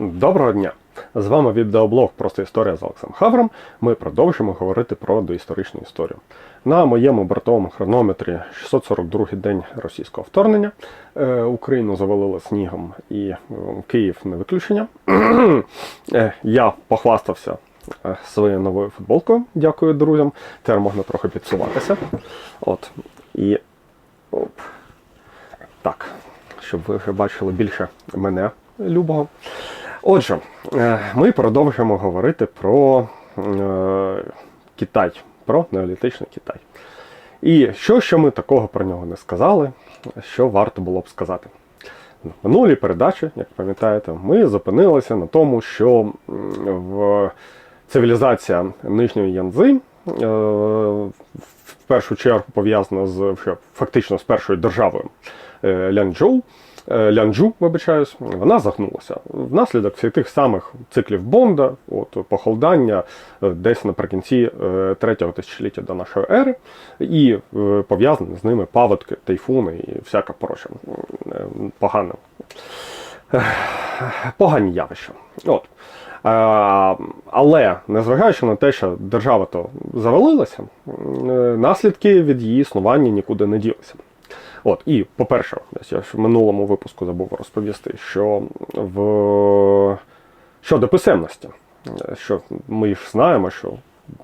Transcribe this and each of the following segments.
Доброго дня! З вами відеоблог Просто історія з Олексом Хавром. Ми продовжимо говорити про доісторичну історію. На моєму бортовому хронометрі 642-й день російського вторгнення. Е, Україну завалило снігом і е, Київ не виключення. Е, Я похвастався своєю новою футболкою. Дякую друзям. Тепер можна трохи підсуватися. От. І. Оп. Так, щоб ви вже бачили більше мене любого. Отже, е, ми продовжуємо говорити про е, Китай, про неолітичний Китай. І що, що ми такого про нього не сказали, що варто було б сказати. В минулій передачі, як пам'ятаєте, ми зупинилися на тому, що в цивілізація Нижньої Янзи е, в першу чергу пов'язана з фактично з першою державою Лянчжоу, е, Лянчжу, вибачаюсь, вона загнулася. Внаслідок всіх тих самих циклів Бонда, от похолодання е, десь наприкінці е, третього тисячоліття до нашої ери, і пов'язані з ними паводки, тайфуни і всяка проча е, погана погані явища. От. Але незважаючи на те, що держава то завалилася, наслідки від її існування нікуди не ділися. От, і, по-перше, я ж в минулому випуску забув розповісти, що в щодо писемності, що ми ж знаємо, що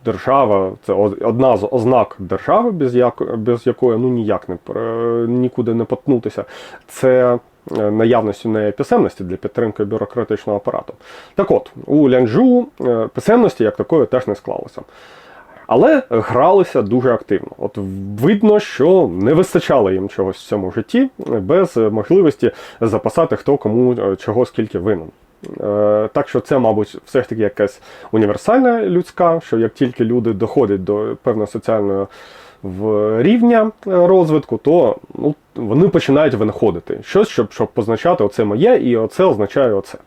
держава це одна з ознак держави, без, як, без якої ну ніяк не нікуди не потнутися. Це е, наявність неї писемності для підтримки бюрократичного апарату. Так от, у Лянжу е, писемності як такої теж не склалося. Але гралися дуже активно. От видно, що не вистачало їм чогось в цьому житті без можливості запасати хто кому е, чого скільки винен. Е, Так що це, мабуть, все ж таки якась універсальна людська, що як тільки люди доходять до певного соціального рівня е, розвитку, то ну, вони починають винаходити щось, щоб, щоб позначати оце моє, і оце означає оце.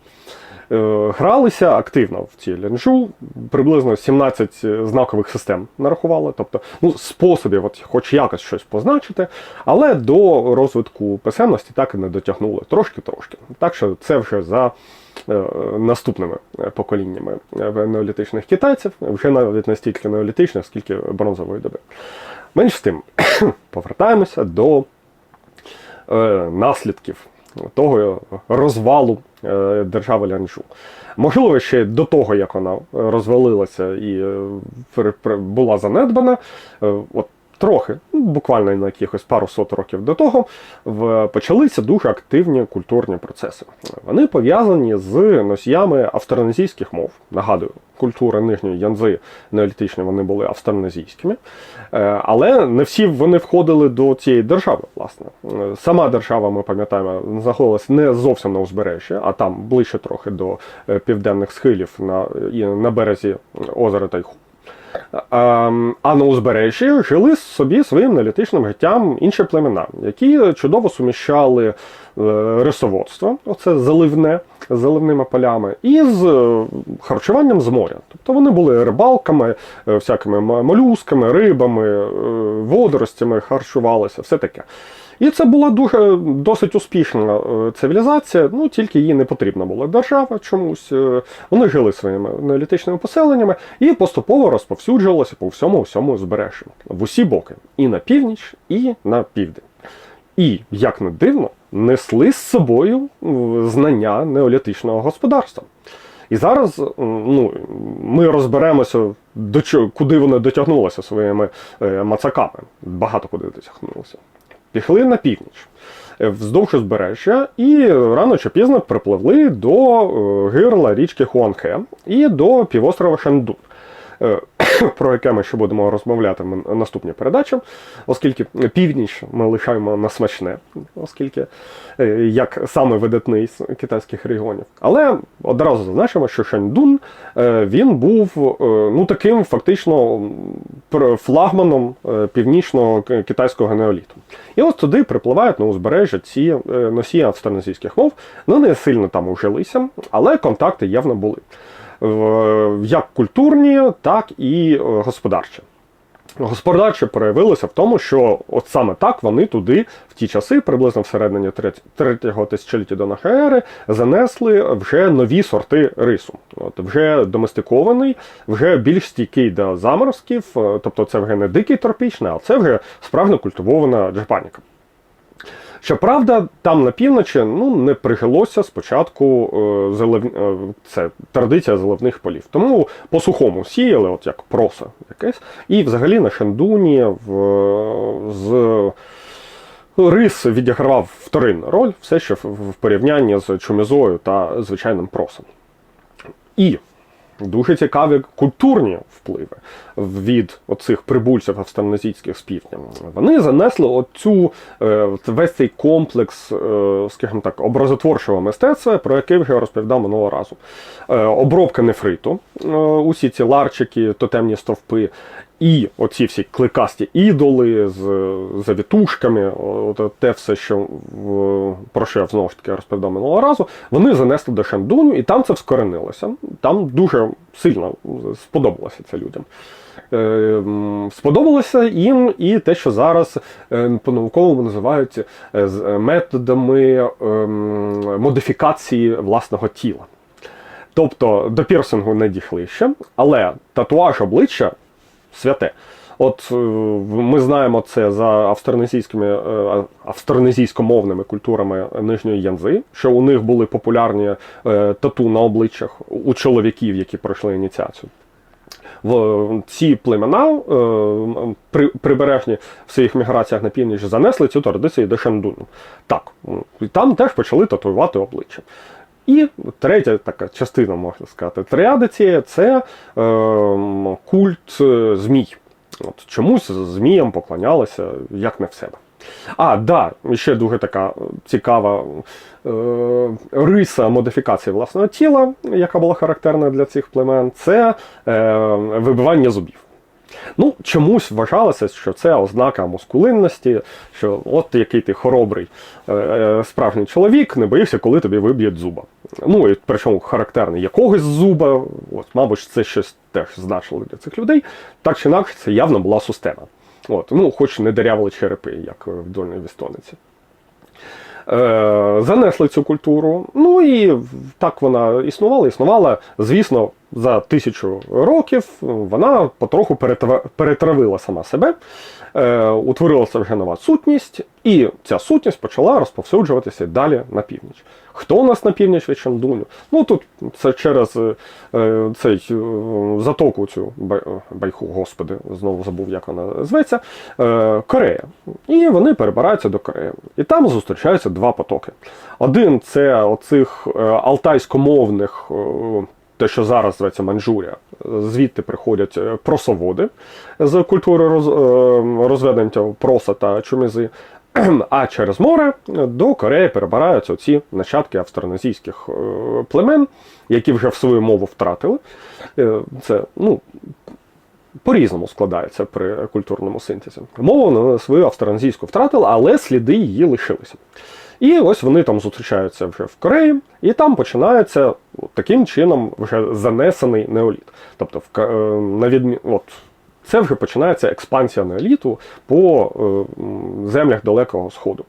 Е, Гралися активно в цій лянжу, приблизно 17 знакових систем нарахували, тобто ну, способів, от, хоч якось щось позначити, але до розвитку писемності так і не дотягнули. Трошки-трошки. Так що це вже за е, наступними е, поколіннями е, неолітичних китайців, вже навіть не стільки неолітичних, скільки бронзової доби. Менш з тим, повертаємося до е, наслідків того розвалу е, держави Лянчжу. Можливо, ще до того, як вона розвалилася і е, пер- пер- була занедбана, е, от трохи, ну, буквально на якихось пару сот років до того, почалися дуже активні культурні процеси. Вони пов'язані з носіями австронезійських мов. Нагадую, культури нижньої янзи неолітичні вони були австронезійськими. Е, Але не всі вони входили до цієї держави, власне. Е, Сама держава, ми пам'ятаємо, знаходилась не зовсім на узбережжі, а там ближче трохи до е, південних схилів на, на березі озера Тайху. А, на узбережжі жили собі своїм неолітичним життям інші племена, які чудово суміщали е, рисоводство, оце заливне, заливними полями, і з е, харчуванням з моря. Тобто вони були рибалками, е, всякими молюсками, рибами, водоростями, харчувалися, все таке. І це була дуже досить успішна е, цивілізація, ну тільки їй не потрібна була держава чомусь. Е, Вони жили своїми неолітичними поселеннями і поступово розповсюджувалося по всьому всьому узбережжю в усі боки, і на північ, і на південь. І, як не дивно, несли з собою знання неолітичного господарства. І зараз ну, ми розберемося, до чого, куди вони дотягнулися своїми е, мацаками. Багато куди дотягнулися. Пішли на північ е, вздовж узбережжя і рано чи пізно припливли до е, гирла річки Хуанхе і до півострова Шандун. Е, Про яке ми ще будемо розмовляти в наступній передачі, оскільки північ ми лишаємо на смачне, оскільки е, як саме видатний з китайських регіонів. Але одразу зазначимо, що Шаньдун е, він був ну таким фактично флагманом північного китайського неоліту. І ось туди припливають на узбережжя ці носії австронезійських мов. Ну не сильно там ужилися, але контакти явно були. Е, Як культурні, так і е, господарчі. Господарче проявилося в тому, що от саме так вони туди в ті часи, приблизно всередині треть- третього тисячоліття до ери, занесли вже нові сорти рису. От вже доместикований, вже більш стійкий до заморозків, е, тобто це вже не дикий тропічний, а це вже справжньо культивована джапаніка. Щоправда, там на півночі ну, не прижилося спочатку е, залив... е, це традиція заливних полів. Тому по сухому сіяли, от як проса якесь. І взагалі на Шандуні в... з рис відігравав вторинну роль, все ще в порівнянні з чумізою та звичайним просом. І дуже цікаві культурні впливи від оцих прибульців австронезійських з півдня. Вони занесли оцю е, весь цей комплекс, е, скажімо так, образотворчого мистецтва, про який вже розповідав минулого разу. Е, обробка нефриту, усі ці ларчики, тотемні стовпи. І оці всі кликасті ідоли з завітушками, от те все, що про що я знову ж таки розповідав минулого разу, вони занесли до Шандуну, і там це вскоренилося. Там дуже сильно сподобалося це людям. Е, Сподобалося їм і те, що зараз е, по-науковому називають е, методами модифікації власного тіла. Тобто до пірсингу не дійшли ще, але татуаж обличчя святе. От е, ми знаємо це за австронезійськими е, австронезійськомовними культурами нижньої Янзи, що у них були популярні е, тату на обличчях у чоловіків, які пройшли ініціацію. В ці племена при, прибережні в своїх міграціях на північ занесли цю традицію до Шандуну. Так, там теж почали татуювати обличчя. І третя така частина, можна сказати, тріади цієї це е, культ змій. От чомусь зміям поклонялися як не в себе. А, да, ще дуже така цікава е, риса модифікації власного тіла, яка була характерна для цих племен, це е, вибивання зубів. Ну, чомусь вважалося, що це ознака мускулинності, що от який ти хоробрий е, е, справжній чоловік, не боїшся, коли тобі виб'ють зуба. Ну, і причому характерний якогось зуба, от, мабуть, це щось теж значило для цих людей. Так чи інакше, це явно була система. От, ну, хоч не дерявили черепи, як в Дольній Вістониці. Е, занесли цю культуру. Ну і так вона існувала, існувала. Звісно, за тисячу років вона потроху перетравила сама себе, е, утворилася вже нова сутність, і ця сутність почала розповсюджуватися далі на північ. Хто у нас на північ від Шандуню? Ну тут це через е, цей е, затоку цю байху, господи, знову забув, як вона зветься, Корея. І вони перебираються до Кореї. І там зустрічаються два потоки. Один це оцих алтайськомовних. Те, що зараз зветься Маньчжурія, звідти приходять е, просоводи з культури роз, е, розведення проса та чумізи. А через море до Кореї перебираються ці нащадки австронезійських е, племен, які вже в свою мову втратили. Це ну, по-різному складається при культурному синтезі. Мову свою австронезійську втратили, але сліди її лишилися. І ось вони там зустрічаються вже в Кореї, і там починається таким чином вже занесений неоліт. Тобто, в, е, на відмі... от, це вже починається експансія неоліту по е, землях Далекого Сходу.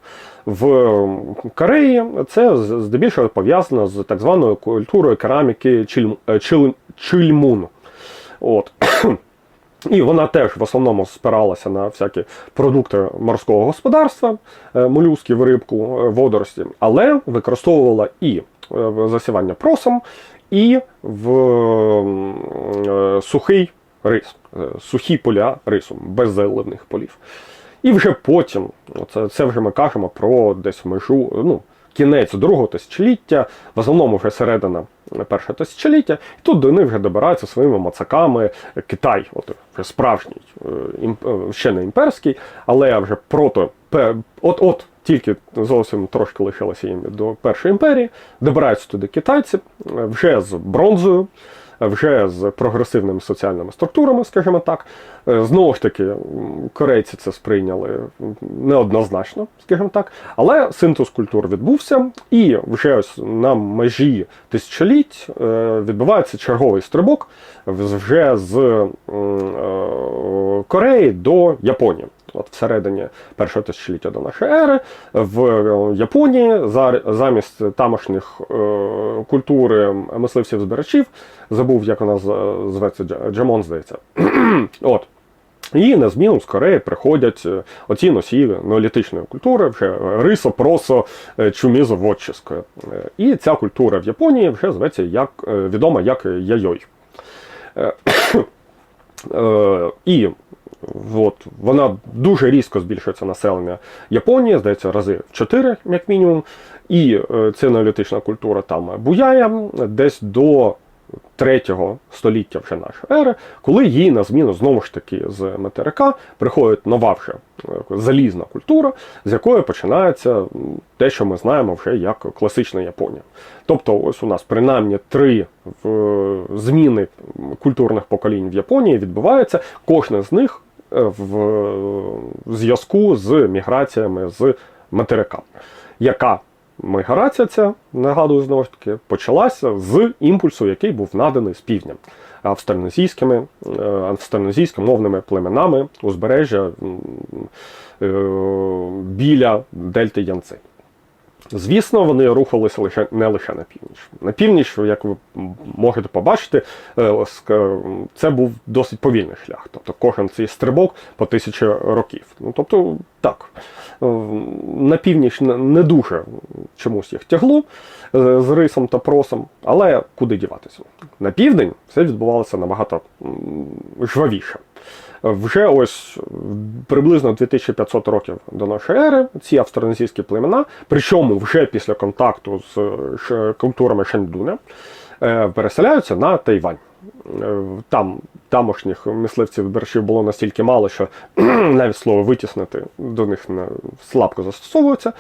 В Кореї це здебільшого пов'язано з так званою культурою кераміки е, чил... чильмун. От. І вона теж в основному спиралася на всякі продукти морського господарства, е, молюсків, рибку, е, водорості, але використовувала і е, засівання просом, і в сухий рис, сухі поля рису, без заливних полів. І вже потім, це, це вже ми кажемо про десь межу, ну, кінець другого тисячоліття, в основному вже середина першого тисячоліття, і тут до них вже добираються своїми мацаками. Китай, от вже справжній, е, е, ще не імперський, але вже прото, от-от тільки зовсім трошки лишилося їм до першої імперії, добираються туди китайці, е, вже з бронзою, вже з прогресивними соціальними структурами, скажімо так. Е, Знову ж таки, корейці це сприйняли неоднозначно, скажімо так. Але синтез культур відбувся, і вже ось на межі тисячоліть е, відбувається черговий стрибок вже з е, Кореї до Японії. От всередині першого тисячоліття до нашої ери в е, Японії за- замість тамошніх е, культури мисливців збирачів забув, як вона зветься, Джамон, здається. От. І на зміну з Кореї приходять е, оці носії неолітичної культури, вже рисо, просо, чумізо, вотчискою. Е, І ця культура в Японії вже зветься як відома як яйой. І от, вона дуже різко збільшується населення Японії, здається, рази в 4, як мінімум. І е, ця неолітична культура там буяє десь до третього століття вже нашої ери, коли їй на зміну знову ж таки з материка приходить нова вже е, залізна культура, з якої починається те, що ми знаємо вже як класична Японія. Тобто, ось у нас принаймні три зміни культурних поколінь в Японії відбуваються. Кожна з них е, в в зв'язку з міграціями з материка, яка міграція ця, нагадую знову ж таки, почалася з імпульсу, який був наданий з півдня австронезійськими, е, мовними племенами узбережжя е, біля дельти Янци. Звісно, вони рухалися лише не лише на північ. На північ, як ви можете побачити, е, це був досить повільний шлях. Тобто кожен цей стрибок по тисячі років. Ну тобто, так, е, на північ не- дуже чомусь їх тягло е, з рисом та просом, але куди діватися? На південь все відбувалося набагато жвавіше. Вже ось приблизно 2500 років до нашої ери ці австронезійські племена, причому вже після контакту з культурами Шендуня, е, переселяються на Тайвань. Е, Там тамошніх мисливців бершів було настільки мало, що навіть слово витіснити до них слабко застосовується.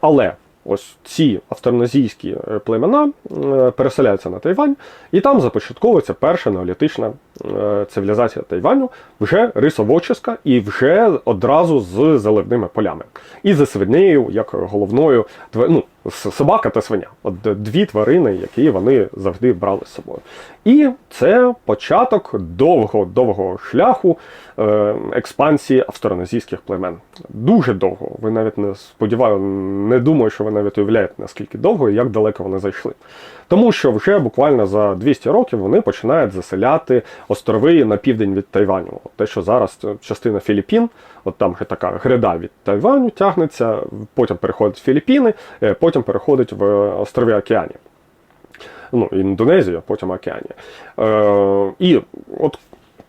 Але ось ці австронезійські е, племена е, переселяються на Тайвань, і там започатковується перша неолітична е, цивілізація Тайваню, вже рисовочиска і вже одразу з заливними полями. І за свинею, як головною ну, собака та свиня. От дві тварини, які вони завжди брали з собою. І це початок довго-довгого шляху е, експансії австронезійських племен. Дуже довго. Ви навіть не сподіваю, не думаю, що ви навіть уявляєте, наскільки довго і як далеко вони зайшли. Тому що вже буквально за 200 років вони починають заселяти острови на південь від Тайваню. Те, що зараз частина Філіппін, от там вже така гряда від Тайваню тягнеться, потім переходить Філіппіни, е, потім переходить в острови Океанії. Ну, Індонезію, а потім Океанія. Е, і от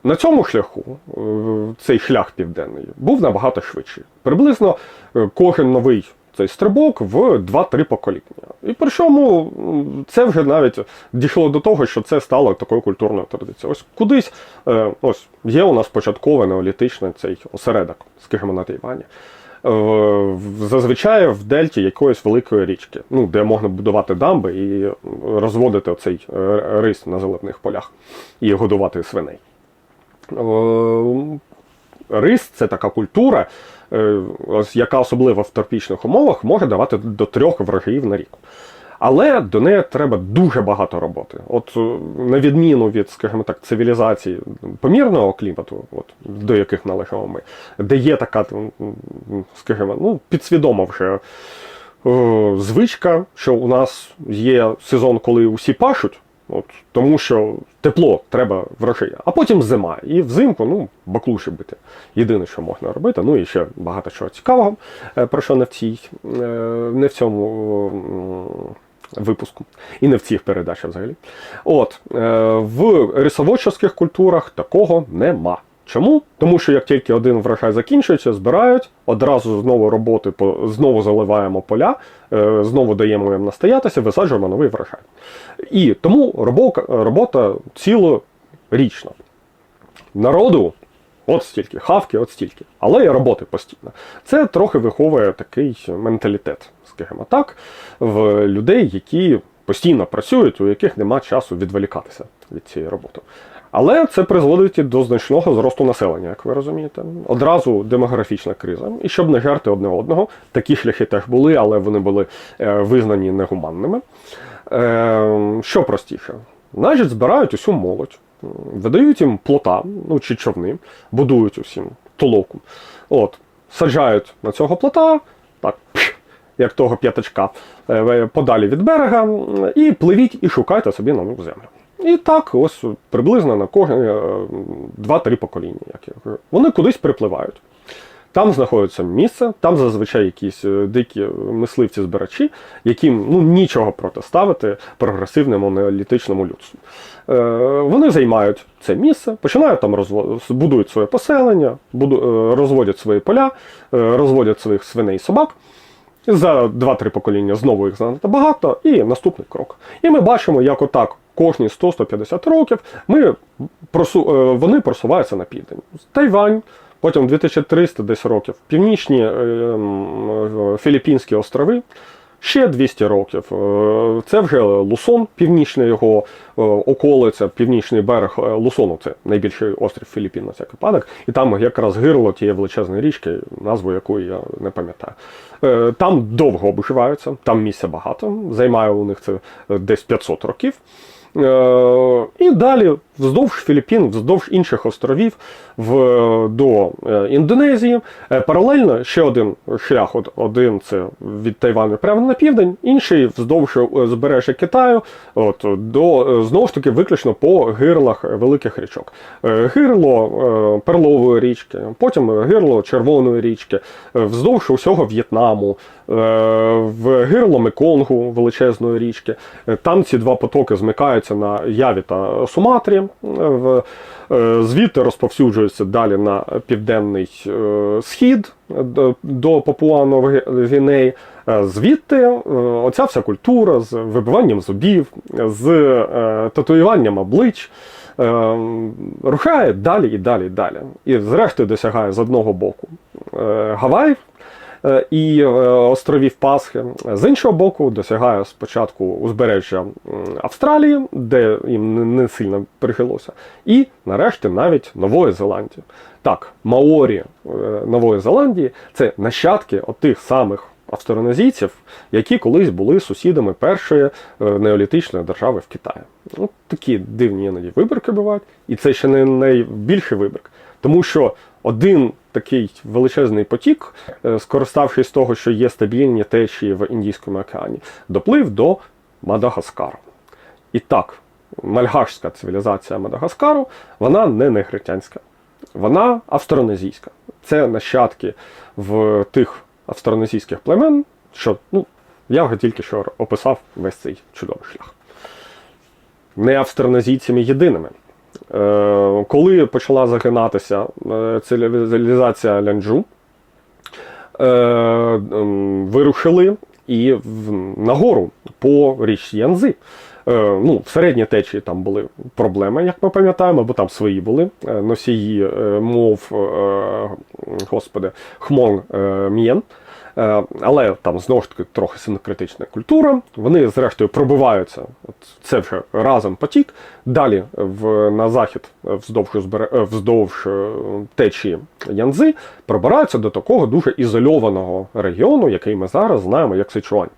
на цьому шляху, е, цей шлях південний, був набагато швидший. Приблизно е, кожен новий цей стрибок в 2-3 покоління. І причому м, це вже навіть дійшло до того, що це стало такою культурною традицією. Ось кудись, е, ось є у нас початковий неолітичний цей осередок, скажімо, на Тайвані. Е, Зазвичай в дельті якоїсь великої річки, ну, де можна будувати дамби і розводити оцей е, рис на заливних полях і годувати свиней. Е, Рис це така культура, яка особливо в тропічних умовах може давати до трьох врожаїв на рік. Але до неї треба дуже багато роботи. От е, на відміну від, скажімо так, цивілізацій помірного клімату, от, до яких належимо ми, де є така, скажімо, ну, підсвідома вже е, звичка, що у нас є сезон, коли усі пашуть, от, тому що тепло треба врожай, а потім зима. І взимку, ну, баклуші бити. Єдине, що можна робити, ну і ще багато чого цікавого, е, про що не в цій, не в цьому. Випуску і не в цих передачах взагалі. От е, в рисоводчих культурах такого нема. Чому? Тому що як тільки один врожай закінчується, збирають, одразу знову роботи знову заливаємо поля, е, знову даємо їм настоятися, висаджуємо новий врожай. І тому робота цілорічна. Народу от стільки, хавки, от стільки. Але і роботи постійно. Це трохи виховує такий менталітет, скажімо так, в людей, які постійно працюють, у яких нема часу відволікатися. від цієї роботи. Але це призводить і до значного зросту населення, як ви розумієте. Одразу демографічна криза. І щоб не жерти одне одного, такі шляхи теж були, але вони були е, визнані негуманними. Е, що простіше? Значить, збирають усю молодь, видають їм плота, ну чи човни, будують усім толоку. От, саджають на цього плота, так, як того п'ятачка, е, подалі від берега, і пливіть і шукайте собі нову землю. І так, ось приблизно на кожне е, 2-3 покоління. Як я кажу. Вони кудись припливають. Там знаходиться місце, там зазвичай якісь е, дикі мисливці-збирачі, яким ну, нічого протиставити прогресивному неолітичному людству. Е, вони займають це місце, починають там розво... будують своє поселення, буду... е, розводять свої поля, е, розводять своїх свиней і собак. За 2-3 покоління знову їх занадто багато, і наступний крок. І ми бачимо, як отак кожні 100-150 років ми вони просуваються на південь. Тайвань, потім 2300 десь років, північні е, м, е, Філіппінські острови. Ще 200 років. Е, Це вже Лусон, північна його околиця, північний берег Лусону, це найбільший острів Філіппін на всякий випадок. І там якраз гирло тієї величезної річки, назву якої я не пам'ятаю. Там довго обживаються, там місця багато, займає у них це десь 500 років. Е, І далі вздовж Філіппін, вздовж інших островів в, до е, Індонезії. Е, Паралельно ще один шлях, один це від Тайваню прямо на південь, інший вздовж збережжя Китаю, от, до, знову ж таки виключно по гирлах великих річок. Гирло Перлової річки, потім гирло Червоної річки, вздовж усього В'єтнаму, в гирло Меконгу величезної річки. Е, Там ці два потоки змикаються на Яві та Суматрі. Е, е, Звідти розповсюджуються далі на південний е, схід е, до- Гвінеї. Е, Звідти е, оця вся культура з вибиванням зубів, з е, татуюванням облич. е, Рухає далі і далі і далі. І зрештою досягає з одного боку е, Гаваїв, е, і е, островів Пасхи. З іншого боку, досягає спочатку узбережжя Австралії, де їм не- сильно прихилося, і нарешті навіть Нової Зеландії. Так, Маорі е, Нової Зеландії це нащадки отих самих австронезійців, які колись були сусідами першої е, неолітичної держави в Китаї. Ну, такі дивні іноді вибірки бувають, і це ще не найбільший вибірк. Тому що один такий величезний потік, е, скориставшись того, що є стабільні течії в Індійському океані, доплив до Мадагаскару. І так, мальгашська цивілізація Мадагаскару, вона не негритянська, вона австронезійська. Це нащадки в тих австронезійських племен, що ну, я вже тільки що описав весь цей чудовий шлях. Не австронезійцями єдиними. Е, коли почала загинатися е, цивілізація Лянджу, е, вирушили і нагору по річці Янзи. Ну, в середній течії там були проблеми, як ми пам'ятаємо, бо там свої були носії мов, господи, хмон м'єн. Е, Але там знову ж таки трохи синокритична культура. Вони, зрештою, пробиваються. От це вже разом потік. Далі в, на захід е, вздовж, е, вздовж течії Янзи пробираються до такого дуже ізольованого регіону, який ми зараз знаємо як Сичуань.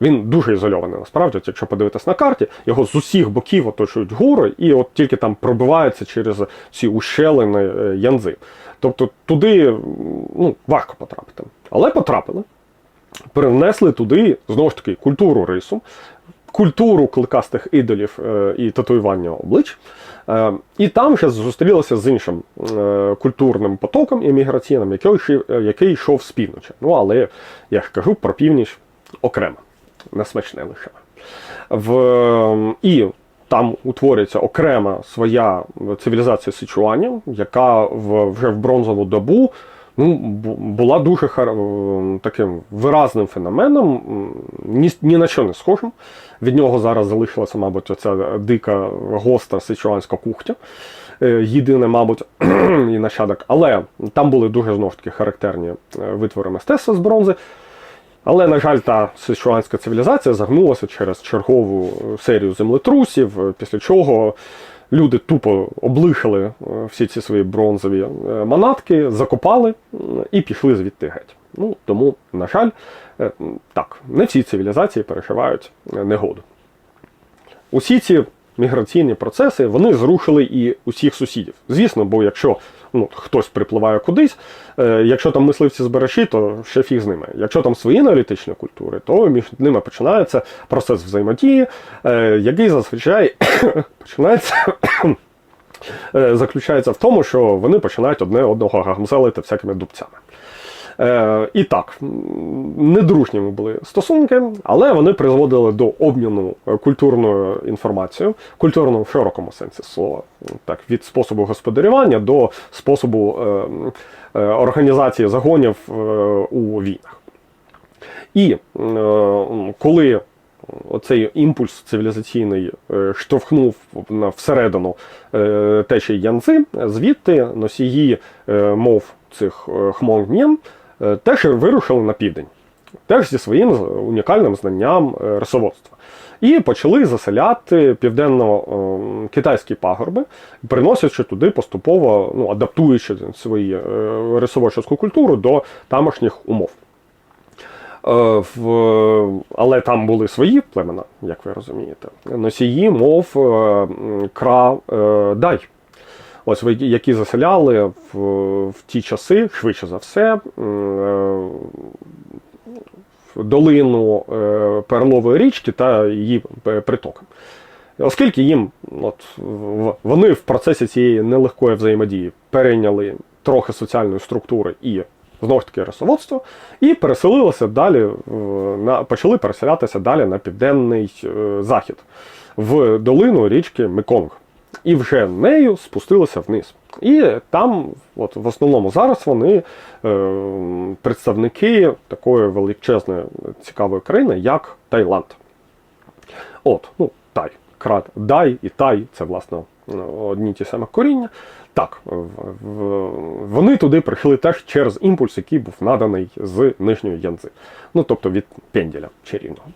Він дуже ізольований насправді. От Якщо подивитись на карті, його з усіх боків оточують гори, і от тільки там пробивається через ці ущелини е, Янзи. Тобто туди ну, важко потрапити. Але потрапили. Привнесли туди знову ж таки культуру рису, культуру кликастих ідолів е, і татуювання облич. Е, і там вже зустрілися з іншим культурним потоком імміграційним, який йшов з півночі. Ну але я ж кажу про північ окремо, не смачне лише. В, і там утворюється окрема своя цивілізація Сичуанів, яка в, вже в бронзову добу ну, була дуже хар... е, таким виразним феноменом, ні, ні на що не схожим. Від нього зараз залишилася, мабуть, оця дика гостра сичуанська кухня. Е, Єдине, мабуть, і нащадок. Але там були дуже знову ж таки характерні е, витвори мистецтва з бронзи. Але, на жаль, та сичуанська цивілізація загнулася через чергову е, серію землетрусів, е, після чого люди тупо облихали е, всі ці свої бронзові манатки, закопали і пішли звідти геть. Ну, тому, на жаль, так, не всі цивілізації переживають негоду. Усі ці міграційні процеси вони зрушили і усіх сусідів. Звісно, бо якщо ну, хтось припливає кудись, е, якщо там мисливці збережі, то ще фіг з ними. Якщо там свої аналітичні культури, то між ними починається процес взаємодії, е, який зазвичай починається. е, Заключається в тому, що вони починають одне одного гамзелити всякими дубцями. Е, і так, недружніми були стосунки, але вони призводили до обміну культурною інформацією, культурною в широкому сенсі слова, так, від способу господарювання до способу е, е, організації загонів е, у війнах. І е, коли оцей імпульс цивілізаційний е, штовхнув всередину е, течії Янцзи, звідти носії е, мов цих хмонгнєн теж вирушили на південь, теж зі своїм унікальним знанням е, рисоводства. І почали заселяти південно-китайські пагорби, приносячи туди поступово, ну, адаптуючи свої е, рисоводчу культуру до тамошніх умов. Е, але там були свої племена, як ви розумієте, носії мов е, кра е, дай. Ось які заселяли в, в ті часи, швидше за все, е, долину е, Перлової річки та її п- притоки. Оскільки їм от, вони в процесі цієї нелегкої взаємодії перейняли трохи соціальної структури і знову ж таки рисоводство, і переселилися далі, на, почали переселятися далі на південний е, захід, в долину річки Меконг. І вже нею спустилися вниз. І там, от в основному зараз вони е, представники такої величезної цікавої країни, як Таїланд. От, ну, тай. Крат, дай і тай це, власне, одні ті самі коріння. Так, вони туди прийшли теж через імпульс, який був наданий з нижньої янзи. Ну, тобто від пенділя чарівного.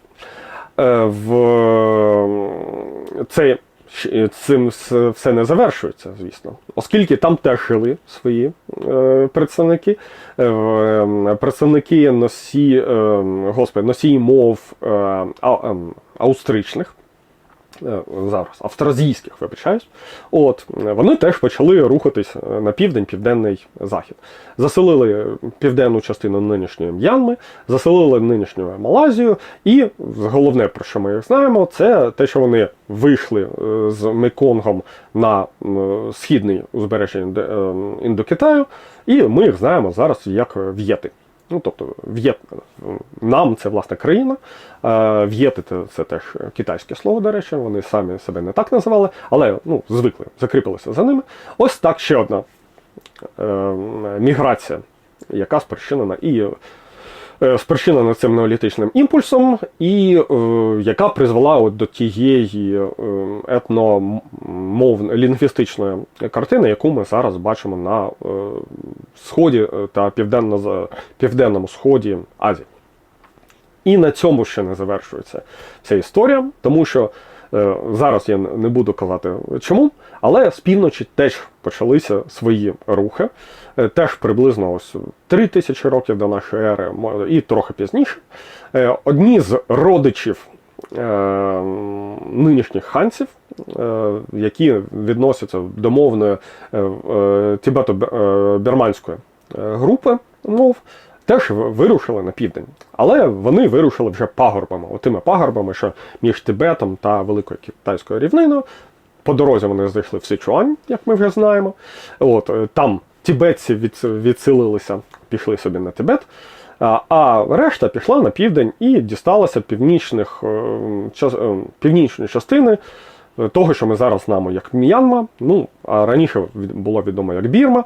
Е, В це, цим все не завершується, звісно, оскільки там теж жили свої е, представники, е, е, представники носі, е, господи, носії мов е, а, ем, австричних. Е, Зараз австразійських, вибачаюсь, от вони теж почали рухатись е, на південь, південний захід. Заселили південну частину нинішньої М'янми, заселили нинішню Малайзію, і головне, про що ми їх знаємо, це те, що вони вийшли е, з Меконгом на східний узбережжя Індокитаю, і ми їх знаємо зараз як в'єти. Ну, тобто, в'єт нам це власна країна. е, В'єти це, теж китайське слово, до речі, вони самі себе не так називали, але ну, звикли, закріпилися за ними. Ось так ще одна е, міграція, яка спричинена і спричинена цим неолітичним імпульсом, і е, яка призвела от до тієї е, етномовної лінгвістичної картини, яку ми зараз бачимо на е, сході е, та південно, південному сході Азії. І на цьому ще не завершується ця історія, тому що е, зараз я не буду казати чому, але з півночі теж почалися свої рухи, е, теж приблизно ось 3 тисячі років до нашої ери, і трохи пізніше. Е, одні з родичів е, нинішніх ханців, які відносяться до мовної тибето-бірманської е, групи мов, теж вирушили на південь. Але вони вирушили вже пагорбами, отими пагорбами, що між Тибетом та Великою Китайською рівниною. По дорозі вони зайшли в Сичуань, як ми вже знаємо. От, е, там тібетці від, відселилися, пішли собі на Тибет. А, решта пішла на південь і дісталася північних, е, е, північної частини того, що ми зараз знаємо як М'янма, ну, а раніше було відомо як Бірма.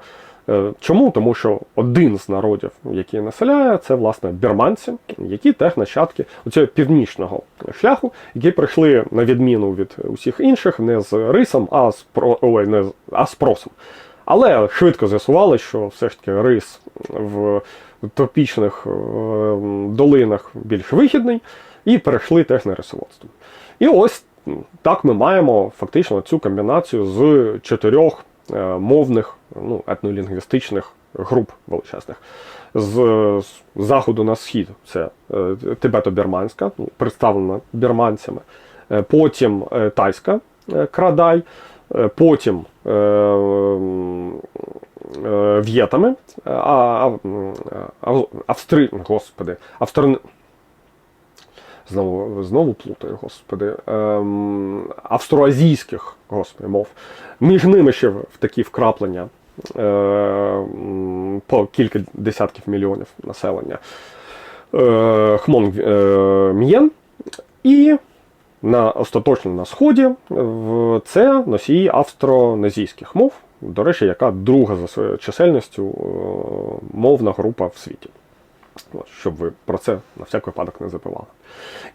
Е, Чому? Тому що один з народів, який населяє, це власне бірманці, які теж нащадки цього північного шляху, які прийшли на відміну від усіх інших не з рисом, а з про ой, не а з просом. Але швидко з'ясували, що все ж таки рис в тропічних е, долинах більш вигідний, і перейшли теж на рисоводство. І ось так ми маємо фактично цю комбінацію з чотирьох мовних, ну, етнолінгвістичних груп величезних. З, заходу на схід це е, тибето-бірманська, ну, представлена бірманцями, Е, потім е, тайська е, крадай, е, потім е, е, в'єтами, австри, господи, австр... Знову, знову плутаю, господи. Ем, австроазійських господи, мов. Між ними ще в такі вкраплення е, по кілька десятків мільйонів населення. Е, Хмонг е, М'єн. І на остаточно на сході в- це носії австронезійських мов, до речі, яка друга за своєю чисельністю е, мовна група в світі. Щоб ви про це на всяк випадок не забували.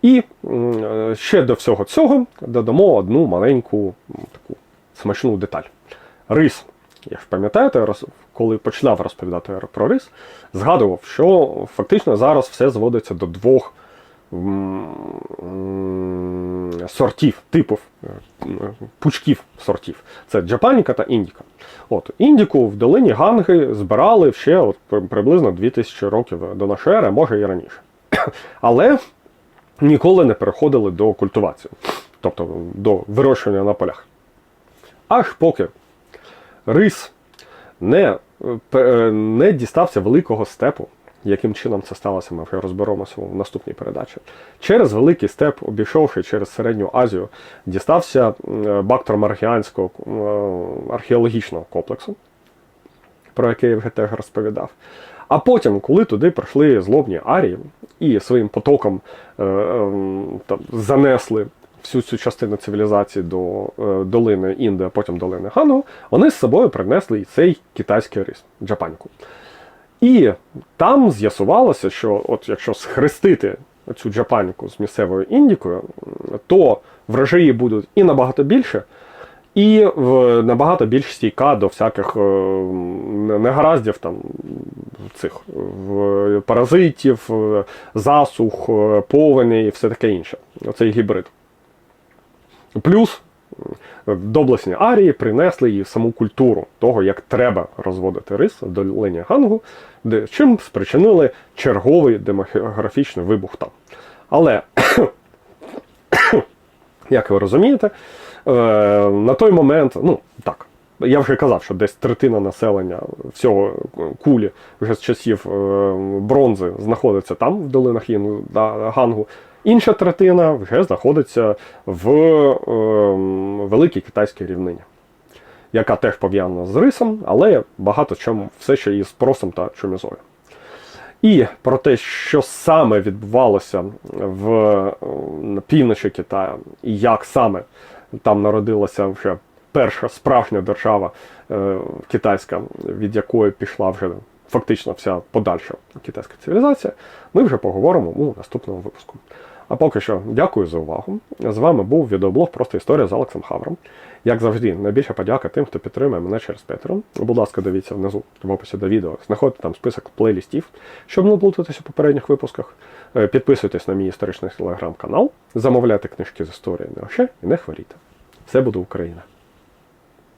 І е, ще до всього цього додамо одну маленьку таку смачну деталь. Рис. Як пам'ятаєте, коли починав розповідати про рис, згадував, що фактично зараз все зводиться до двох сортів, типів, е, пучків сортів. Це джапаніка та індіка. От, індіку в долині Ганги збирали ще от, приблизно 2000 років до нашої ери, може і раніше. Але ніколи не переходили до культивації, тобто до вирощування на полях. Аж поки рис не, е, не дістався великого степу, яким чином це сталося, ми вже розберемося в наступній передачі. Через великий степ, обійшовши через Середню Азію, дістався м, Бактро-Маргіанського е, археологічного комплексу, про який я вже теж розповідав. А потім, коли туди прийшли злобні арії і своїм потоком е, ем, там, занесли всю цю частину цивілізації до е, долини Інди, а потім долини Хану, вони з собою принесли і цей китайський рис, джапаньку. І там з'ясувалося, що от якщо схрестити цю джапаньку з місцевою індікою, то врожаї будуть і набагато більше, і в, набагато більш стійка до всяких е, негараздів там цих паразитів, е, засух, е, повені і все таке інше. Оцей гібрид. Плюс доблесні арії принесли їй саму культуру того, як треба розводити рис в долині Гангу, де чим спричинили черговий демографічний вибух там. Але, як ви розумієте, е, на той момент, ну так, я вже казав, що десь третина населення всього кулі вже з часів е, бронзи знаходиться там, в долинах Гангу. Інша третина вже знаходиться в е, великій китайській рівнині, яка теж пов'язана з рисом, але багато чому все ще із просом та чумізою. І про те, що саме відбувалося в е, на півночі Китаю, і як саме там народилася вже перша справжня держава е, китайська, від якої пішла вже фактично вся подальша китайська цивілізація, ми вже поговоримо у наступному випуску. А поки що дякую за увагу. З вами був відеоблог Просто історія з Олексом Хавром. Як завжди, найбільша подяка тим, хто підтримує мене через Patreon. Будь ласка, дивіться внизу в описі до відео. Знаходьте там список плейлістів, щоб не плутатися у попередніх випусках. Е, Підписуйтесь на мій історичний телеграм-канал, замовляйте книжки з історії не ще і не хворійте. Все буде Україна!